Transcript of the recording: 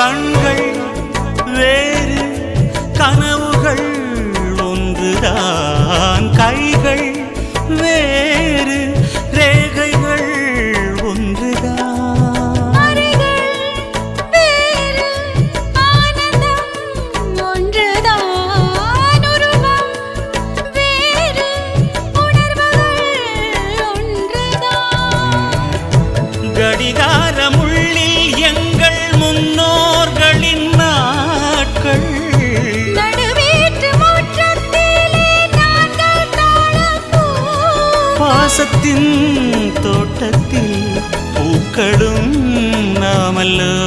கண்கள் வேறு கனவுகள் ஒன்றுதான். கைகள் വിശ്വാസത്തിൻ തോട്ടത്തിൽ പൂക്കളും നാമല്ലോ.